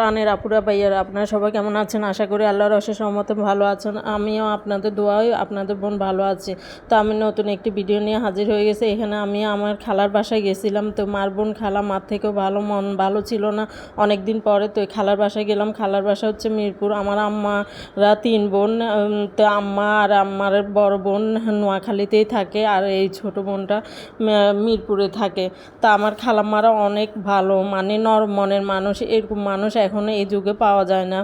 প্রাণের আপুরা ভাইয়ারা, আপনারা সবাই কেমন আছেন? আশা করি আল্লাহর অশেষ রহমতে ভালো আছেন। আমিও আপনাদের দোয়াই আপনাদের বোন ভালো আছে। তো আমি নতুন একটি ভিডিও নিয়ে হাজির হয়ে গেছি। এখানে আমি আমার খালার বাসায় গেছিলাম। তো মার বোন খালা মার থেকেও ভালো, মন ভালো ছিল না। অনেক দিন পরে তো খালার বাসায় গেলাম। খালার বাসা হচ্ছে মিরপুর। আমার আম্মারা তিন বোন। তো আম্মা আর আম্মার বড় বোন নোয়াখালীতেই থাকে আর এই ছোট বোনটা মিরপুরে থাকে। তা আমার খালাম্মারা অনেক ভালো মানে নরম মনের মানুষ। এরকম মানুষ এখন এই যুগে পাওয়া যায় না।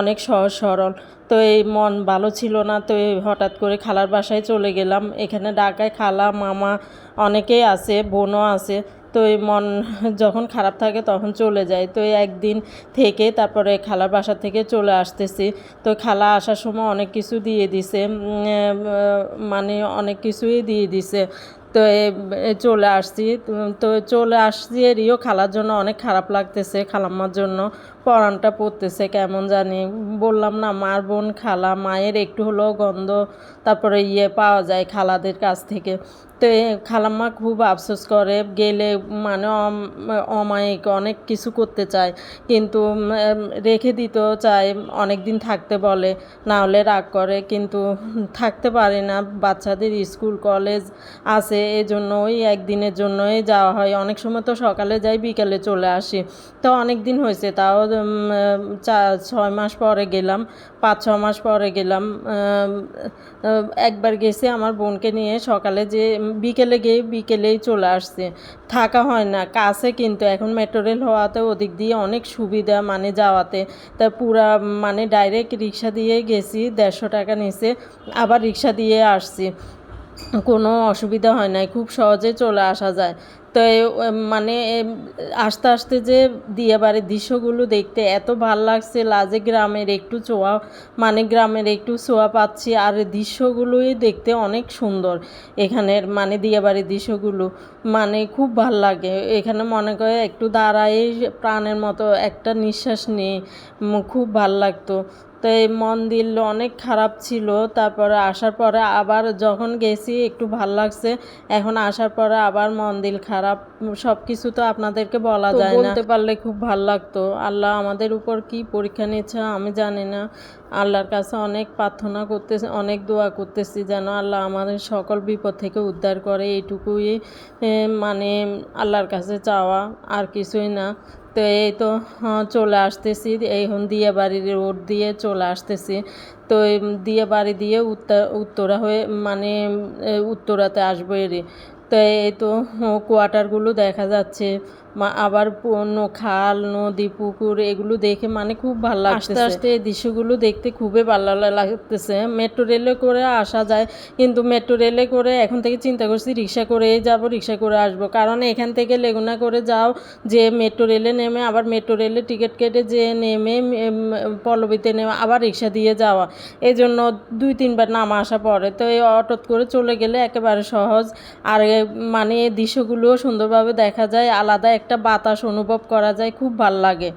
অনেক সহজ সরল। তো এই মন ভালো ছিল না, তো এই হঠাৎ করে খালার বাসায় চলে গেলাম। এখানে ঢাকায় খালা, মামা অনেকেই আছে, বোনও আছে। তো এই মন যখন খারাপ থাকে তখন চলে যায়। তো একদিন থেকে তারপরে খালার বাসা থেকে চলে আসতেছি। তো খালা আসার সময় অনেক কিছু দিয়ে দিছে। মানে অনেক কিছুই দিয়ে দিছে। তো চলে আসছি। তো- চলে আসছি এরিও খালার জন্য অনেক খারাপ লাগতেছে, খালাম্মার জন্য। পরানটা পড়তেছে কেমন জানি। বললাম, না, মার বোন খালা, মায়ের একটু হলেও গন্ধ, তারপরে ইয়ে পাওয়া যায় খালাদের কাছ থেকে। তো খালাম্মা খুব আফসোস করে, গেলে মানে অম- অমায়িক, অনেক কিছু করতে চায়। কিন্তু রেখে দিতেও চায় অনেক দিন থাকতে বলে, না হলে রাগ করে। কিন্তু, থাকতে পারে না, বাচ্চাদের স্কুল, কলেজ আছে এজন্য ওই একদিনের জন্যই যাওয়া হয়। অনেক সময় তো সকালে যাই, বিকালে চলে আসি। তো অনেক দিন হয়েছে, তাও চার ছয় মাস পরে গেলাম, পাঁচ ছ মাস পরে গেলাম। একবার গেছি আমার বোনকে নিয়ে, সকালে যে, বিকেলে গিয়ে বিকেলেই চলে আসছে। থাকা হয় না, কাছে কিন্তু, এখন মেট্রো রেল হওয়াতে ওদিক দিয়ে অনেক সুবিধা মানে যাওয়াতে। তা পুরা মানে ডাইরেক্ট রিক্সা দিয়ে গেছি, দেড়শো টাকা নিচে আবার রিক্সা দিয়ে আসছি। কোনো অসুবিধা হয় নাই। খুব সহজে চলে আসা যায়। তো মানে আস্তে আস্তে যে দিয়ে বাড়ির দৃশ্যগুলো দেখতে এত ভালো লাগছে। লাজে গ্রামের একটু ছোঁয়া মানে গ্রামের একটু চোয়া পাচ্ছি আর দৃশ্যগুলোই দেখতে অনেক সুন্দর। এখানের মানে দিয়ে বাড়ির দৃশ্যগুলো মানে খুব ভালো লাগে। এখানে মনে করে একটু দাঁড়াই প্রাণের মতো একটা নিঃশ্বাস উম, খুব ভালো লাগতো। তো এই মন্দির অনেক খারাপ ছিল তারপরে আসার পরে আবার যখন গেছি একটু ভালো লাগছে এখন আসার পরে আবার মন্দির খারাপ। সব কিছু তো আপনাদেরকে বলা যায় না। বলতে পারলে খুব ভালো লাগতো। আল্লাহ আমাদের উপর কি পরীক্ষা নিচ্ছে আমি জানি না। আল্লাহর কাছে অনেক প্রার্থনা করতেছি অনেক দোয়া করতেছি যেন আল্লাহ আমাদের সকল বিপদ থেকে উদ্ধার করে। এইটুকুই মানে আল্লাহর কাছে চাওয়া আর কিছুই না। তো এই তো চলে আসতেছি। এখন দিয়ে বাড়ির রোড দিয়ে চলে আসতেছি। তো দিয়ে বাড়ি দিয়ে উত্তর উত্তরা হয়ে মানে উত্তরাতে আসব এরই তো এই তো কোয়ার্টারগুলো দেখা যাচ্ছে। মা- আবার অন্য খাল নদী পুকুর এগুলো দেখে মানে খুব ভালো লাগছে আস্তে আস্তে এই দৃশ্যগুলো দেখতে খুবই ভালো লাগতেছে। মেট্রো রেলে করে আসা যায় কিন্তু মেট্রো রেলে করে এখন থেকে চিন্তা করছি রিক্সা করেই যাব রিক্সা করে আসব। কারণ এখান থেকে লেগুনা করে যাও যে মেট্রো রেলে নেমে আবার মেট্রো রেলে টিকিট কেটে যে নেমে পল্লবীতে নেমে আবার রিক্সা দিয়ে যাওয়া। এই জন্য দুই তিনবার নামা আসা পড়ে তো এই অটোত করে চলে গেলে একেবারে সহজ। আর মানে দৃশ্যগুলো সুন্দরভাবে দেখা যায় আলাদা একটা বাতাস অনুভব করা যায় খুব ভালো লাগে।